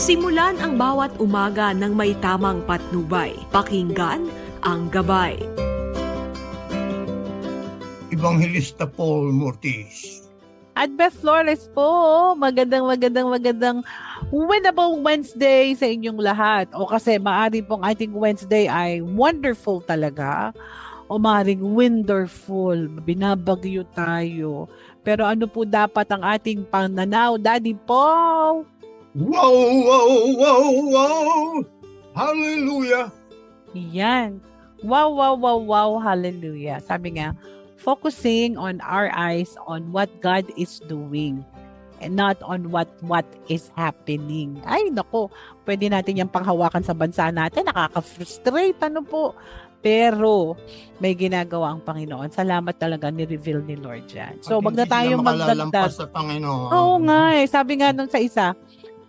Simulan ang bawat umaga ng may tamang patnubay. Pakinggan ang gabay. Evangelista Paul Mortis. At Beth Flores po, magandang magandang magandang winnable Wednesday sa inyong lahat. O kasi maaari pong ating Wednesday ay wonderful talaga o maaaring wonderful, binabagyo tayo. Pero ano po dapat ang ating pananaw, Daddy Paul? Wow, wow, wow, wow! Hallelujah! Yan. Wow, wow, wow, wow, hallelujah. Sabi nga, focusing on our eyes on what God is doing and not on what what is happening. Ay, nako, pwede natin yung panghawakan sa bansa natin. Nakaka-frustrate, ano po. Pero, may ginagawa ang Panginoon. Salamat talaga ni-reveal ni Lord yan. So, wag na sila magdagdag. sa Panginoon. Oo nga eh. Sabi nga nung sa isa,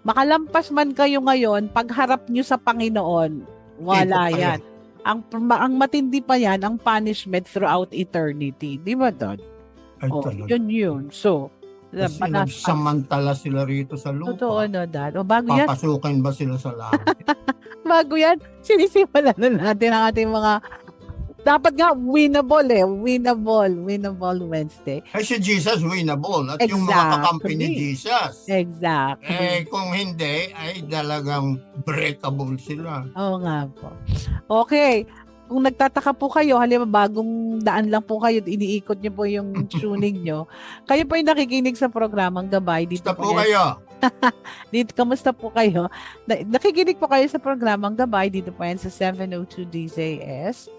makalampas man kayo ngayon, pagharap nyo sa Panginoon, wala yan. Ang, ang matindi pa yan, ang punishment throughout eternity. Di ba, Don? Ay, Oh, talaga. yun yun. So, Kasi manas- nagsamantala sila rito sa lupa. Totoo, no, Dad? O bago yan, Papasukin ba sila sa langit? bago yan, sinisimulan na natin ang ating mga dapat nga winnable eh. Winnable. Winnable Wednesday. Ay si Jesus winnable at yung mga kakampi ni Exactly. Jesus. Exactly. Eh kung hindi ay talagang breakable sila. Oo nga po. Okay. Kung nagtataka po kayo, halimbawa bagong daan lang po kayo, iniikot niyo po yung tuning niyo. Kayo po yung nakikinig sa programang Gabay. Dito Basta po po kayo. Dito, kamusta po kayo? Na- Nakikinig po kayo sa programang Gabay. Dito po yan sa 702 DZS.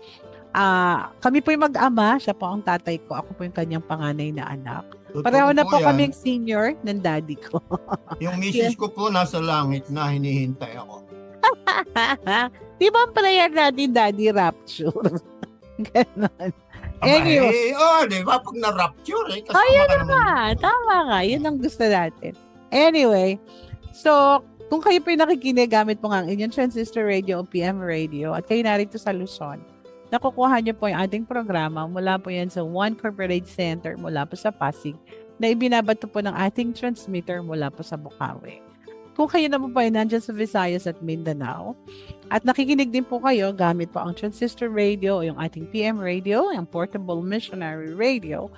Ah, kami po yung mag-ama. Siya po ang tatay ko. Ako po yung kanyang panganay na anak. Totoo Pareho na po yan. kaming senior ng daddy ko. Yung misis ko po nasa langit na hinihintay ako. Di ba ang prayer natin, Daddy Rapture? Ganon. Anyway. eh, oh, di ba? Pag na-rapture, eh, kasama Oh, yun ka naman. Tama nga. Yun ang gusto natin. Anyway, so, kung kayo po yung nakikinig gamit po nga ang inyong transistor radio o PM radio at kayo narito sa Luzon, nakukuha niyo po yung ating programa mula po yan sa One Corporate Center mula po sa Pasig na ibinabato po ng ating transmitter mula po sa Bukawi. Kung kayo naman po ay nandyan sa Visayas at Mindanao at nakikinig din po kayo gamit po ang transistor radio o yung ating PM radio, yung portable missionary radio,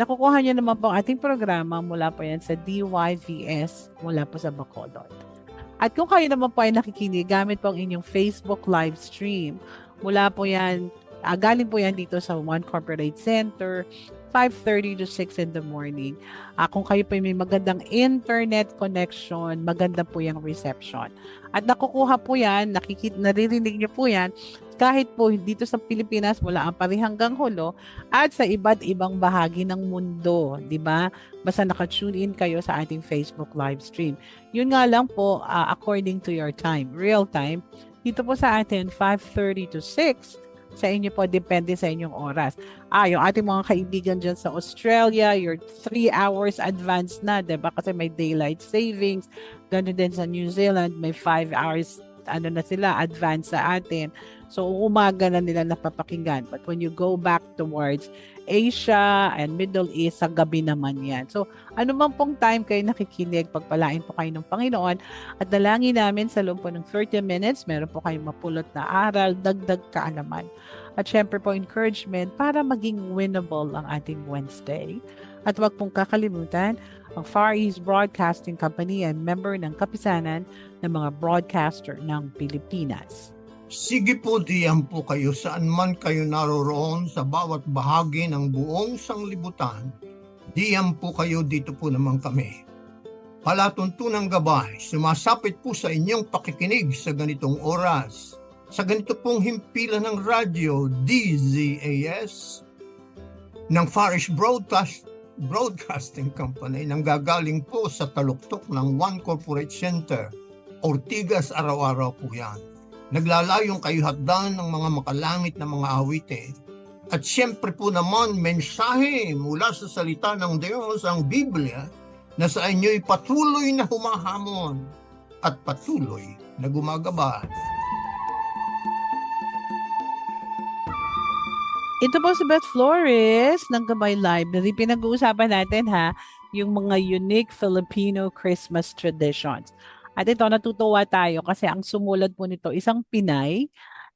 nakukuha niyo naman po ang ating programa mula po yan sa DYVS mula po sa Bacolod. At kung kayo naman po ay nakikinig gamit po ang inyong Facebook live stream, mula po yan, ah, galing po yan dito sa One Corporate Center, 5.30 to 6 in the morning. Ah, kung kayo po ay may magandang internet connection, maganda po yung reception. At nakukuha po yan, nakikita, naririnig niyo po yan, kahit po dito sa Pilipinas mula ang pari hanggang hulo, at sa iba't ibang bahagi ng mundo, 'di ba? Basta naka-tune in kayo sa ating Facebook live stream. Yun nga lang po ah, according to your time, real time. Dito po sa atin 5:30 to 6 sa inyo po depende sa inyong oras. Ah, yung ating mga kaibigan dyan sa Australia, you're 3 hours advance na, 'di ba? Kasi may daylight savings. Ganun din sa New Zealand, may 5 hours ano na sila advance sa atin. So umaga na nila napapakinggan. But when you go back towards Asia and Middle East, sa gabi naman yan. So, ano man pong time kayo nakikinig, pagpalain po kayo ng Panginoon at dalangin namin sa loob po ng 30 minutes, meron po kayong mapulot na aral, dagdag kaalaman. At syempre po encouragement para maging winnable ang ating Wednesday. At wag pong kakalimutan, ang Far East Broadcasting Company ay member ng kapisanan ng mga broadcaster ng Pilipinas. Sige po diyan po kayo saan man kayo naroroon sa bawat bahagi ng buong sanglibutan. Diyan po kayo dito po naman kami. Palatuntunang gabay, sumasapit po sa inyong pakikinig sa ganitong oras. Sa ganito pong himpilan ng radyo DZAS ng Farish Broadcast Broadcasting Company nang gagaling po sa taluktok ng One Corporate Center. Ortigas araw-araw po yan naglalayong kayo hatdan ng mga makalangit na mga awitin. At siyempre po naman, mensahe mula sa salita ng Diyos, ang Biblia, na sa inyo'y patuloy na humahamon at patuloy na gumagabay. Ito po si Beth Flores ng Gabay Library. Pinag-uusapan natin ha, yung mga unique Filipino Christmas traditions. At ito, natutuwa tayo kasi ang sumulat po nito, isang Pinay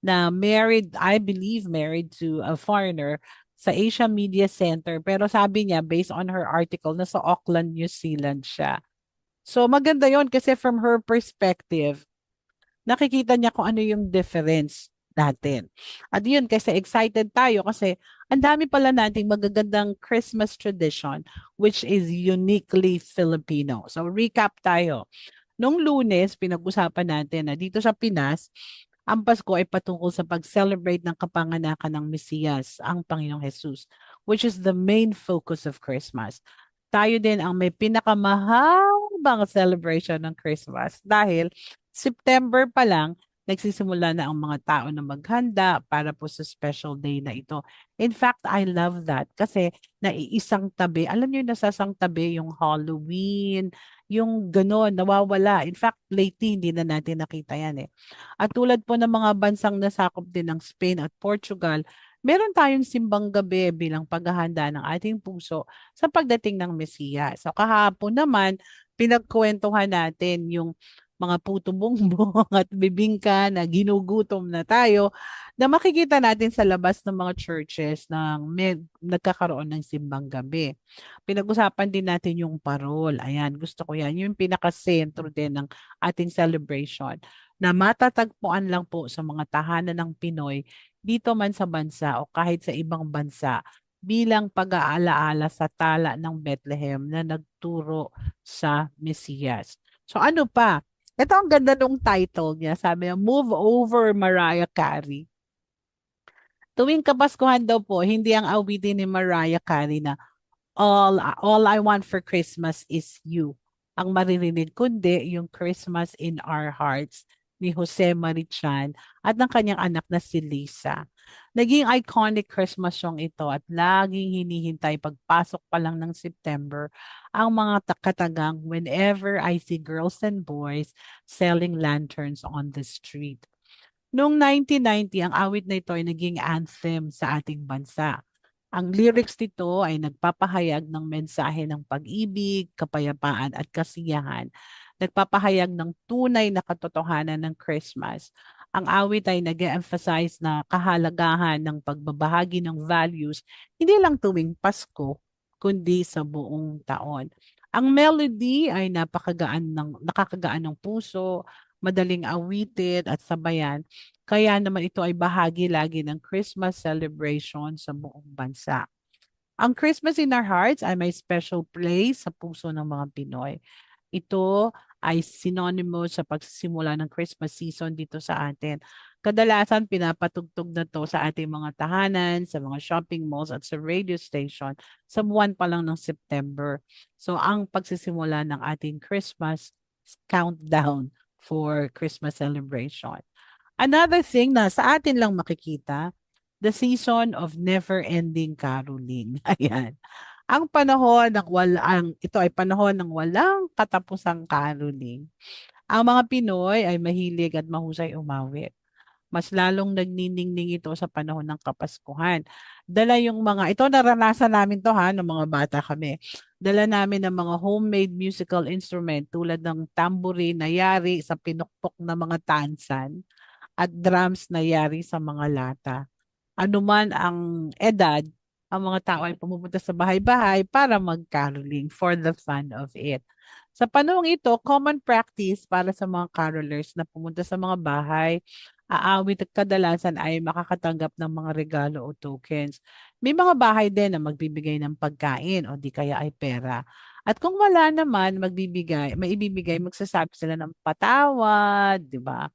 na married, I believe married to a foreigner sa Asia Media Center. Pero sabi niya, based on her article, nasa Auckland, New Zealand siya. So maganda yon kasi from her perspective, nakikita niya kung ano yung difference natin. At yun, kasi excited tayo kasi ang dami pala nating magagandang Christmas tradition which is uniquely Filipino. So recap tayo. Nung lunes, pinag-usapan natin na dito sa Pinas, ang Pasko ay patungkol sa pag-celebrate ng kapanganakan ng Mesiyas, ang Panginoong Jesus, which is the main focus of Christmas. Tayo din ang may pinakamahabang celebration ng Christmas dahil September pa lang, nagsisimula na ang mga tao na maghanda para po sa special day na ito. In fact, I love that kasi naiisang tabi. Alam niyo, nasasang tabi yung Halloween, yung gano'n, nawawala. In fact, lately, hindi na natin nakita yan eh. At tulad po ng mga bansang nasakop din ng Spain at Portugal, meron tayong simbang gabi bilang paghahanda ng ating puso sa pagdating ng Mesiya. So kahapon naman, pinagkwentuhan natin yung mga puto bongbong at bibingka na ginugutom na tayo na makikita natin sa labas ng mga churches na may, nagkakaroon ng simbang gabi. Pinag-usapan din natin yung parol. Ayan, gusto ko yan. Yung pinaka-sentro din ng ating celebration na matatagpuan lang po sa mga tahanan ng Pinoy dito man sa bansa o kahit sa ibang bansa bilang pag-aalaala sa tala ng Bethlehem na nagturo sa Mesiyas. So ano pa? Ito ang ganda nung title niya. Sabi niya, Move Over Mariah Carey. Tuwing Kapaskuhan daw po, hindi ang awitin ni Mariah Carey na All, all I want for Christmas is you. Ang maririnig kundi yung Christmas in Our Hearts ni Jose Marichan at ng kanyang anak na si Lisa. Naging iconic Christmas song ito at laging hinihintay pagpasok pa lang ng September ang mga katagang whenever I see girls and boys selling lanterns on the street. Noong 1990, ang awit na ito ay naging anthem sa ating bansa. Ang lyrics nito ay nagpapahayag ng mensahe ng pag-ibig, kapayapaan at kasiyahan. Nagpapahayag ng tunay na katotohanan ng Christmas. Ang awit ay nag-emphasize na kahalagahan ng pagbabahagi ng values hindi lang tuwing Pasko, kundi sa buong taon. Ang melody ay napakagaan ng nakakagaan ng puso, madaling awitin at sabayan. Kaya naman ito ay bahagi lagi ng Christmas celebration sa buong bansa. Ang Christmas in Our Hearts ay may special place sa puso ng mga Pinoy. Ito ay synonymous sa pagsisimula ng Christmas season dito sa atin. Kadalasan pinapatugtog na to sa ating mga tahanan, sa mga shopping malls at sa radio station sa buwan pa lang ng September. So ang pagsisimula ng ating Christmas countdown for Christmas celebration. Another thing na sa atin lang makikita, the season of never-ending caroling. Ayan. Ang panahon ng walang, ito ay panahon ng walang katapusang caroling. Ang mga Pinoy ay mahilig at mahusay umawit. Mas lalong nagniningning ito sa panahon ng Kapaskuhan. Dala yung mga, ito naranasan namin to ha, ng mga bata kami. Dala namin ng mga homemade musical instrument tulad ng tambourine na yari sa pinukpok na mga tansan at drums na yari sa mga lata. Anuman ang edad, ang mga tao ay pumupunta sa bahay-bahay para mag-caroling for the fun of it. Sa panahong ito, common practice para sa mga carolers na pumunta sa mga bahay, aawit at kadalasan ay makakatanggap ng mga regalo o tokens. May mga bahay din na magbibigay ng pagkain o di kaya ay pera. At kung wala naman, magbibigay, may ibibigay, magsasabi sila ng patawad, di ba?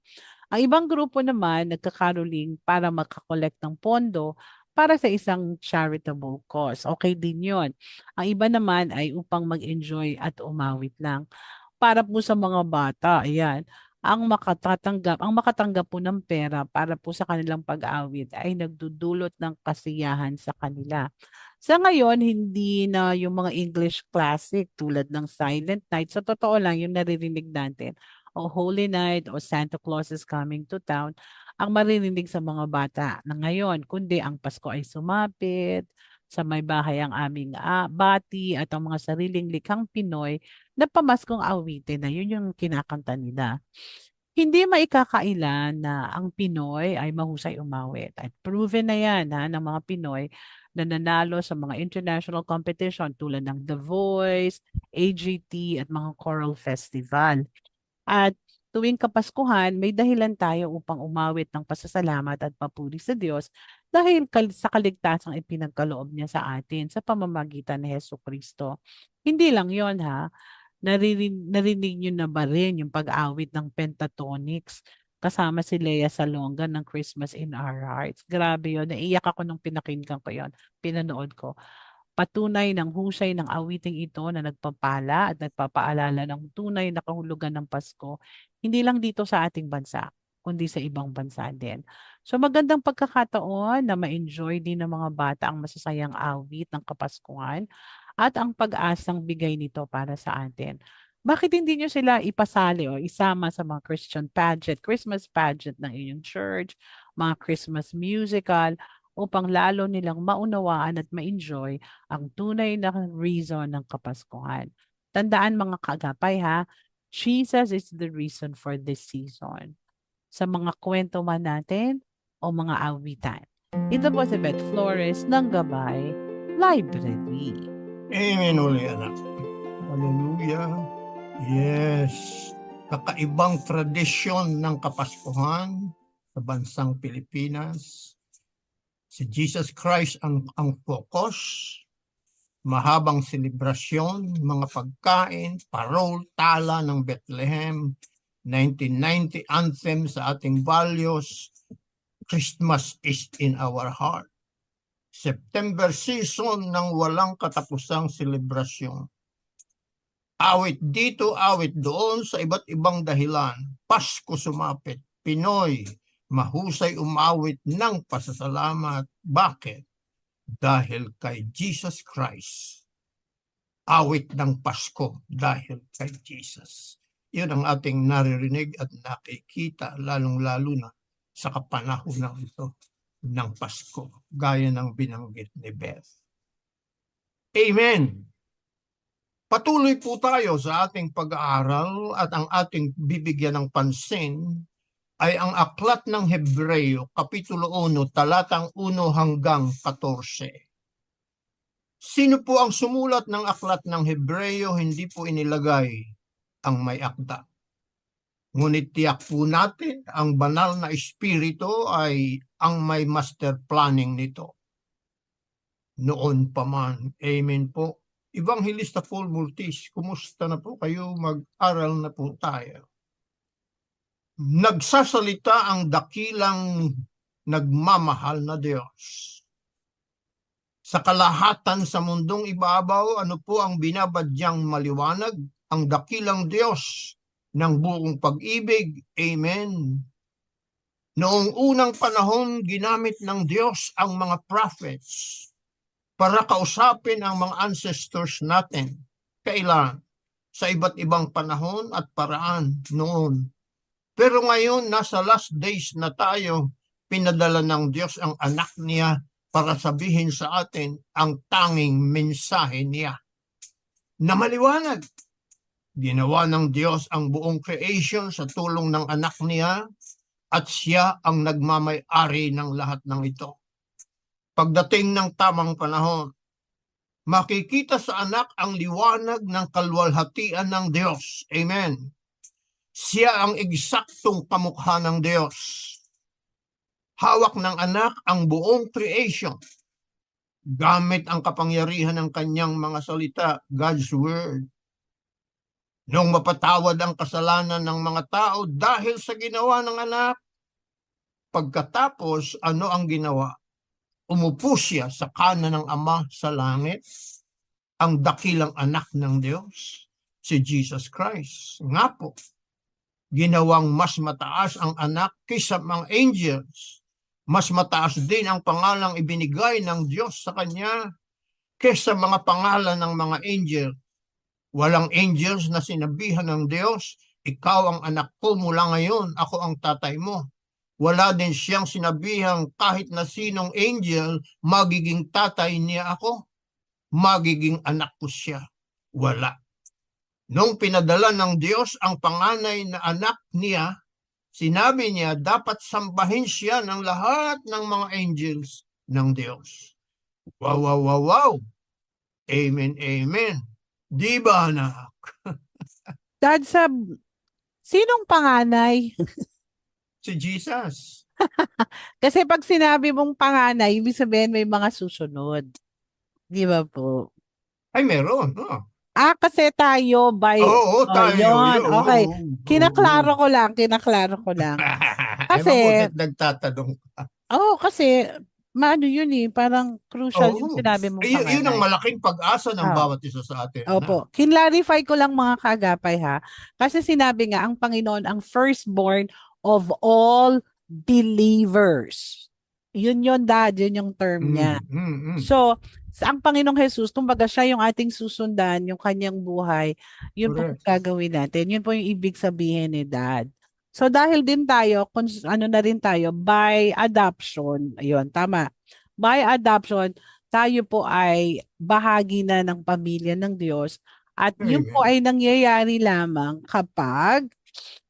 Ang ibang grupo naman nagkakaroling para makakolekt ng pondo para sa isang charitable cause. Okay din yon. Ang iba naman ay upang mag-enjoy at umawit lang. Para po sa mga bata, ayan, ang makatatanggap, ang makatanggap po ng pera para po sa kanilang pag-awit ay nagdudulot ng kasiyahan sa kanila. Sa ngayon, hindi na yung mga English classic tulad ng Silent Night. Sa totoo lang, yung naririnig natin o Holy Night o Santa Claus is coming to town ang maririnig sa mga bata na ngayon, kundi ang Pasko ay sumapit, sa may bahay ang aming ah, bati at ang mga sariling likhang Pinoy na pamaskong awitin na yun yung kinakanta nila. Hindi maikakailan na ang Pinoy ay mahusay umawit. At proven na yan ha, ng mga Pinoy na nanalo sa mga international competition tulad ng The Voice, AGT at mga choral festival. At tuwing Kapaskuhan, may dahilan tayo upang umawit ng pasasalamat at papuri sa Diyos dahil kal- sa kaligtasang ipinagkaloob niya sa atin sa pamamagitan ni Heso Kristo. Hindi lang yon ha. Narinig, narinig niyo na ba rin yung pag-awit ng pentatonics kasama si Lea Salonga ng Christmas in Our Hearts. Grabe yun. Naiyak ako nung pinakinggan ko yon. Pinanood ko. Patunay ng husay ng awiting ito na nagpapala at nagpapaalala ng tunay na kahulugan ng Pasko, hindi lang dito sa ating bansa, kundi sa ibang bansa din. So magandang pagkakataon na ma-enjoy din ng mga bata ang masasayang awit ng Kapaskuhan at ang pag-asang bigay nito para sa atin. Bakit hindi nyo sila ipasali o isama sa mga Christian pageant, Christmas pageant ng inyong church, mga Christmas musical, upang lalo nilang maunawaan at ma-enjoy ang tunay na reason ng Kapaskuhan. Tandaan mga kaagapay ha, Jesus is the reason for this season. Sa mga kwento man natin o mga awitan. Ito po si Beth Flores ng Gabay Library. Amen uli anak. Hallelujah. Yes. Kakaibang tradisyon ng Kapaskuhan sa bansang Pilipinas. Si Jesus Christ ang, ang focus. Mahabang selebrasyon, mga pagkain, parol, tala ng Bethlehem, 1990 anthem sa ating values, Christmas is in our heart. September season ng walang katapusang selebrasyon. Awit dito, awit doon sa iba't ibang dahilan. Pasko sumapit, Pinoy, mahusay umawit ng pasasalamat. Bakit? Dahil kay Jesus Christ. Awit ng Pasko dahil kay Jesus. Yun ang ating naririnig at nakikita lalong-lalo na sa kapanahon ito ng Pasko, gaya ng binanggit ni Beth. Amen! Patuloy po tayo sa ating pag-aaral at ang ating bibigyan ng pansin ay ang aklat ng Hebreo, Kapitulo 1, talatang 1 hanggang 14. Sino po ang sumulat ng aklat ng Hebreo, hindi po inilagay ang may akda. Ngunit tiyak po natin, ang banal na espiritu ay ang may master planning nito. Noon pa man, amen po. Evangelista Paul Multis, kumusta na po kayo? Mag-aral na po tayo. Nagsasalita ang dakilang nagmamahal na Diyos. Sa kalahatan sa mundong ibabaw, ano po ang binabadyang maliwanag? Ang dakilang Diyos ng buong pag-ibig. Amen. Noong unang panahon, ginamit ng Diyos ang mga prophets para kausapin ang mga ancestors natin. Kailan? Sa iba't ibang panahon at paraan noon. Pero ngayon, nasa last days na tayo, pinadala ng Diyos ang anak niya para sabihin sa atin ang tanging mensahe niya na maliwanag. Ginawa ng Diyos ang buong creation sa tulong ng anak niya at siya ang nagmamay-ari ng lahat ng ito. Pagdating ng tamang panahon, makikita sa anak ang liwanag ng kalwalhatian ng Diyos. Amen. Siya ang eksaktong kamukha ng Diyos. Hawak ng anak ang buong creation. Gamit ang kapangyarihan ng kanyang mga salita, God's Word. Nung mapatawad ang kasalanan ng mga tao dahil sa ginawa ng anak, pagkatapos ano ang ginawa? Umupo siya sa kanan ng Ama sa langit, ang dakilang anak ng Diyos, si Jesus Christ. Nga po, ginawang mas mataas ang anak kaysa mga angels. Mas mataas din ang pangalang ibinigay ng Diyos sa kanya kaysa mga pangalan ng mga angel. Walang angels na sinabihan ng Diyos, ikaw ang anak ko mula ngayon, ako ang tatay mo. Wala din siyang sinabihang kahit na sinong angel, magiging tatay niya ako, magiging anak ko siya. Wala. Nung pinadala ng Diyos ang panganay na anak niya, sinabi niya dapat sambahin siya ng lahat ng mga angels ng Diyos. Wow, wow, wow, wow. Amen, amen. Di ba anak? Dad, sa sinong panganay? Si Jesus. Kasi pag sinabi mong panganay, ibig sabihin may mga susunod. Di ba po? Ay, meron. Oh. Ah, kasi tayo by... Oo, tayo. yun. yun, Okay. oo, Kinaklaro ko lang, kinaklaro ko lang. Kasi- Kasi, mabutit nagtatanong ka. Oo, kasi maano yun eh, parang crucial yung Oo. sinabi mong Ay, yun, yun ang malaking pag-asa ng Ah. bawat isa sa atin. Opo. Kinlarify ko lang mga kagapay ha. Kasi sinabi nga, ang Panginoon ang firstborn of all believers. Yun yun, dad. Yun yung term Mm, niya. mm, mm. So, sa ang Panginoong Jesus, kumbaga siya yung ating susundan, yung kanyang buhay, yun po yung Correct. gagawin natin. Yun po yung ibig sabihin ni Dad. So, dahil din tayo, kung ano na rin tayo, by adoption, ayun, tama. By adoption, tayo po ay bahagi na ng pamilya ng Diyos at yun po ay nangyayari lamang kapag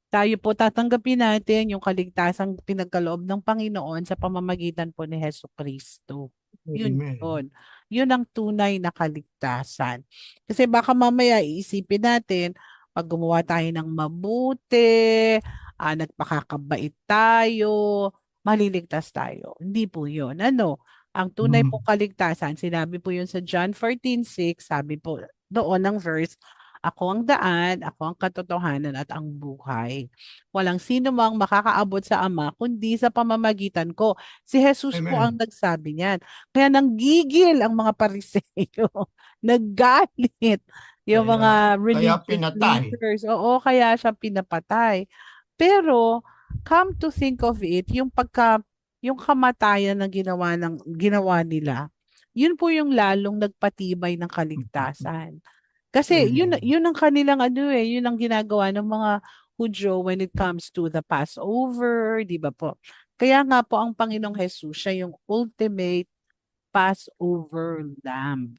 tayo po tatanggapin natin yung kaligtasang pinagkaloob ng Panginoon sa pamamagitan po ni Heso Kristo. Yun Amen. yun. Yun ang tunay na kaligtasan. Kasi baka mamaya iisipin natin, pag gumawa tayo ng mabuti, ah, nagpakakabait tayo, maliligtas tayo. Hindi po yun. Ano? Ang tunay Mm. pong kaligtasan, sinabi po yun sa John 14:6, sabi po doon ng verse, ako ang daan, ako ang katotohanan at ang buhay. Walang sino mang makakaabot sa Ama kundi sa pamamagitan ko. Si Jesus po Amen. ang nagsabi niyan. Kaya nanggigil ang mga pariseyo. Naggalit yung Kaya- mga religious pinatay. leaders. Oo, kaya siya pinapatay. Pero come to think of it, yung pagka yung kamatayan na ginawa ng ginawa nila, yun po yung lalong nagpatibay ng kaligtasan. Kasi yun Amen. yun ang kanilang ano eh, yun ang ginagawa ng mga Hudyo when it comes to the Passover, di ba po? Kaya nga po ang Panginoong Jesus, siya yung ultimate Passover lamb.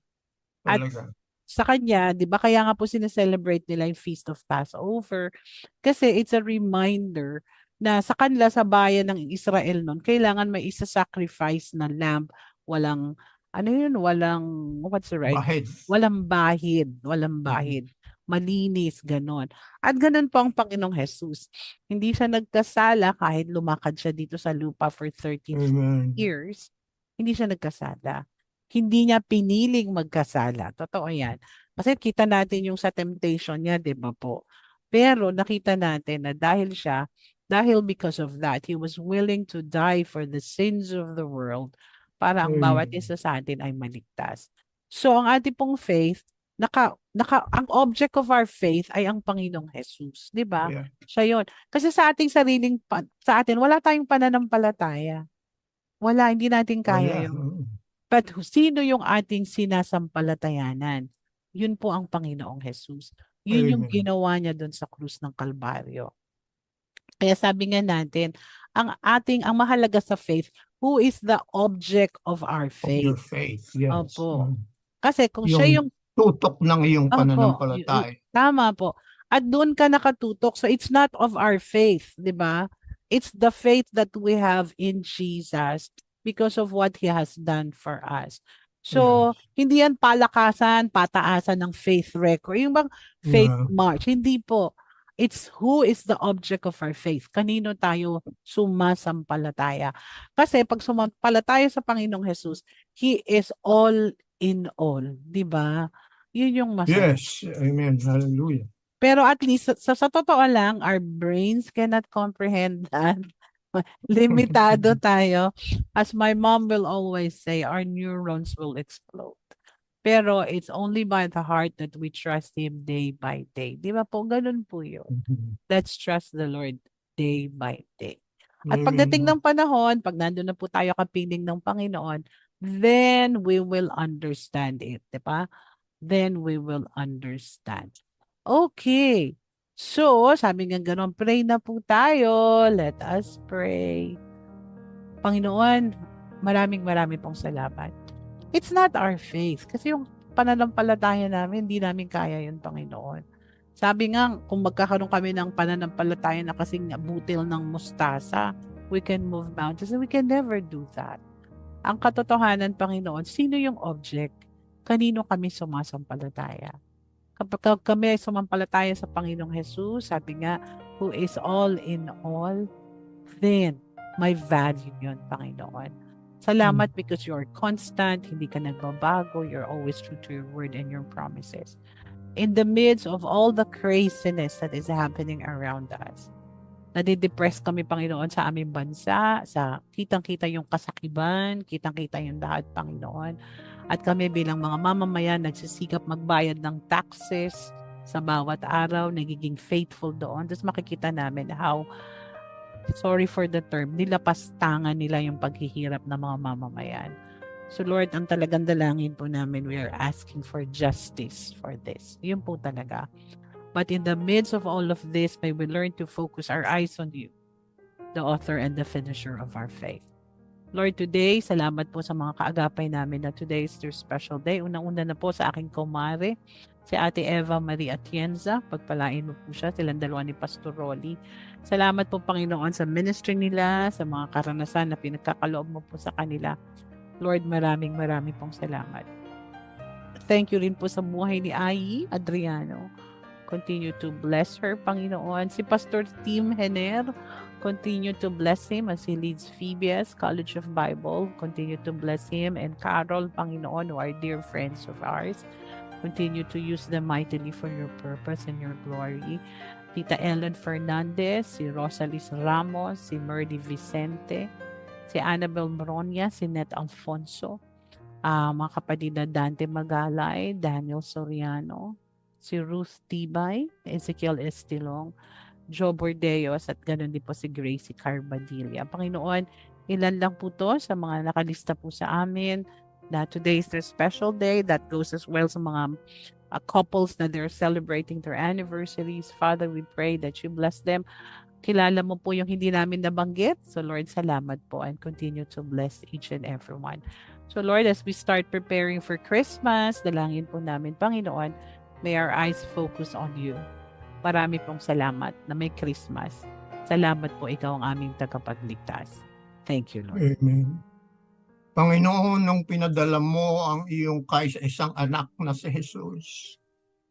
At Talaga. sa kanya, 'di ba kaya nga po sineselebrate nila yung Feast of Passover kasi it's a reminder na sa kanila sa bayan ng Israel noon, kailangan may isa-sacrifice na lamb, walang ano yun, walang what's the right? Bahid. Walang bahid, walang bahid. Malinis, ganon. At ganon po ang Panginoong Jesus. Hindi siya nagkasala kahit lumakad siya dito sa lupa for 13 Amen. years, hindi siya nagkasala. Hindi niya piniling magkasala. Totoo yan. Kasi kita natin yung sa temptation niya, di ba po? Pero nakita natin na dahil siya, dahil because of that, he was willing to die for the sins of the world para ang bawat Mm. isa sa atin ay maligtas. So ang ating pong faith, naka, naka, ang object of our faith ay ang Panginoong Jesus. Di ba? Yeah. Siya yun. Kasi sa ating sariling, sa atin, wala tayong pananampalataya. Wala, hindi natin kaya Wala. yun. But sino yung ating sinasampalatayanan? Yun po ang Panginoong Jesus. Yun yung Amen. ginawa niya doon sa krus ng Kalbaryo. Kaya sabi nga natin, ang ating, ang mahalaga sa faith, who is the object of our Of faith? your faith. Yes. Opo. Mm. Kasi kung siya Yung- yung Tutok ng iyong Opo, pananampalataya. Tama po. At doon ka nakatutok. So it's not of our faith, 'di ba? It's the faith that we have in Jesus because of what he has done for us. So hindi yan palakasan, pataasan ng faith record. Yung bang faith Yeah. march, hindi po. It's who is the object of our faith. Kanino tayo sumasampalataya. Kasi pag sumampalataya sa Panginoong Jesus, He is all in all. 'Di ba? Yun yung masaya. Yes. Amen. Hallelujah. Pero at least sa, sa, sa totoo lang, our brains cannot comprehend that. Limitado tayo. As my mom will always say, our neurons will explode. Pero it's only by the heart that we trust Him day by day. Di ba po? Ganun po yun. Let's trust the Lord day by day. At pagdating ng panahon, pag nandun na po tayo kapiling ng Panginoon, then we will understand it. Di ba? Then we will understand. Okay. So, sabi nga ganon, pray na po tayo. Let us pray. Panginoon, maraming maraming pong salamat. It's not our faith. Kasi yung pananampalataya namin, hindi namin kaya yun, Panginoon. Sabi nga, kung magkakaroon kami ng pananampalataya na kasing butil ng mustasa, we can move mountains. And we can never do that. Ang katotohanan, Panginoon, sino yung object? Kanino kami sumasampalataya? Kapag kami ay sumampalataya sa Panginoong Jesus, sabi nga, who is all in all, then may value yun, Panginoon. Salamat because you're constant, hindi ka nagbabago, you're always true to your word and your promises. In the midst of all the craziness that is happening around us, nadidepress kami, Panginoon, sa aming bansa, sa kitang-kita yung kasakiban, kitang-kita yung lahat, Panginoon. At kami bilang mga mamamayan, nagsisikap magbayad ng taxes sa bawat araw, nagiging faithful doon. Tapos makikita namin how, sorry for the term, nilapastangan nila yung paghihirap ng mga mamamayan. So Lord, ang talagang dalangin po namin, we are asking for justice for this. Yun po talaga. But in the midst of all of this, may we learn to focus our eyes on you, the author and the finisher of our faith. Lord, today, salamat po sa mga kaagapay namin na today is their special day. Unang-una na po sa aking kumare, si Ate Eva Marie Atienza. Pagpalain mo po siya, silang dalawa ni Pastor Rolly. Salamat po, Panginoon, sa ministry nila, sa mga karanasan na pinagkakaloob mo po sa kanila. Lord, maraming maraming pong salamat. Thank you rin po sa buhay ni Ai Adriano. Continue to bless her, Panginoon. Si Pastor Tim Hener, continue to bless him as he leads Phoebe's College of Bible. Continue to bless him and Carol, Panginoon, who are dear friends of ours. Continue to use them mightily for your purpose and your glory. Tita Ellen Fernandez, si Rosalis Ramos, si Merdy Vicente, si Annabel Moronia, si Net Alfonso, uh, mga kapatid na Dante Magalay, Daniel Soriano, si Ruth Tibay, Ezekiel Estilong, Joe Bordeos at ganoon din po si Gracie Carbadilla. Panginoon, ilan lang po to sa mga nakalista po sa amin na today is their special day that goes as well sa mga uh, couples na they're celebrating their anniversaries. Father, we pray that you bless them. Kilala mo po yung hindi namin nabanggit. So Lord, salamat po and continue to bless each and everyone. So Lord, as we start preparing for Christmas, dalangin po namin, Panginoon, may our eyes focus on you. Marami pong salamat na may Christmas. Salamat po ikaw ang aming tagapagligtas. Thank you, Lord. Amen. Panginoon, nung pinadala mo ang iyong kaisa-isang anak na si Jesus,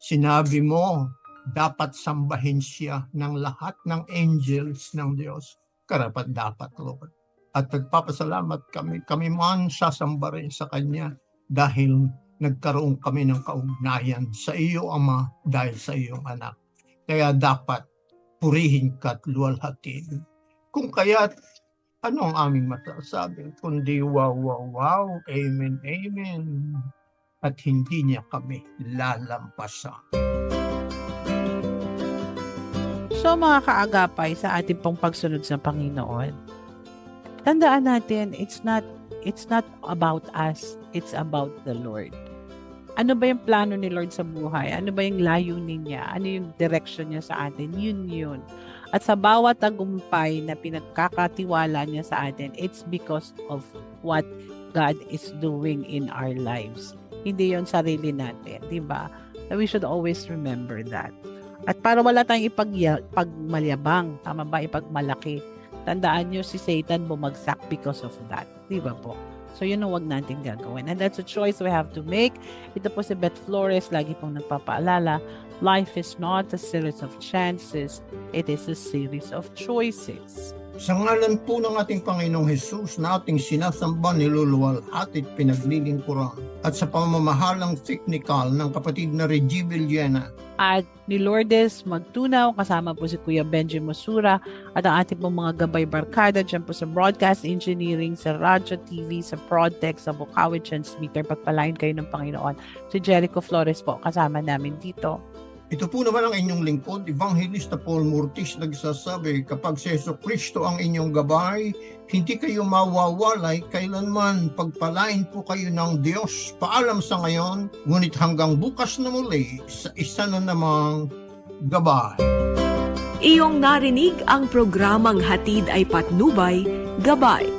sinabi mo, dapat sambahin siya ng lahat ng angels ng Diyos. Karapat dapat, Lord. At nagpapasalamat kami, kami man sasamba rin sa Kanya dahil nagkaroon kami ng kaugnayan sa iyo, Ama, dahil sa iyong anak. Kaya dapat purihin ka at luwalhatin. Kung kaya, ano ang aming masasabi? Kundi wow, wow, wow, amen, amen. At hindi niya kami lalampasan. So mga kaagapay sa ating pong pagsunod sa Panginoon, tandaan natin, it's not it's not about us, it's about the Lord. Ano ba yung plano ni Lord sa buhay? Ano ba yung layunin niya? Ano yung direction niya sa atin? Yun yun. At sa bawat tagumpay na pinagkakatiwala niya sa atin, it's because of what God is doing in our lives. Hindi yon sarili natin, di ba? We should always remember that. At para wala tayong ipagmalyabang, tama ba, ipagmalaki, tandaan nyo si Satan bumagsak because of that. Di ba po? So, yun ang wag natin gagawin. And that's a choice we have to make. Ito po si Beth Flores, lagi pong nagpapaalala, life is not a series of chances, it is a series of choices. Sa ngalan po ng ating Panginoong Hesus na ating sinasamba, niluluwalhati at pinaglilingkuran at sa pamamahalang technical ng kapatid na Reggie Villena. At ni Lourdes Magtunaw, kasama po si Kuya Benji Masura at ang ating pong mga gabay barkada dyan po sa broadcast engineering, sa radyo TV, sa Prodtech, sa Bukawi Transmitter. Pagpalain kayo ng Panginoon. Si Jericho Flores po, kasama namin dito. Ito po naman ang inyong lingkod, Evangelista Paul Murtis nagsasabi, kapag si Yeso Kristo ang inyong gabay, hindi kayo mawawalay kailanman. Pagpalain po kayo ng Diyos. Paalam sa ngayon, ngunit hanggang bukas na muli sa isa na namang gabay. Iyong narinig ang programang Hatid ay Patnubay, Gabay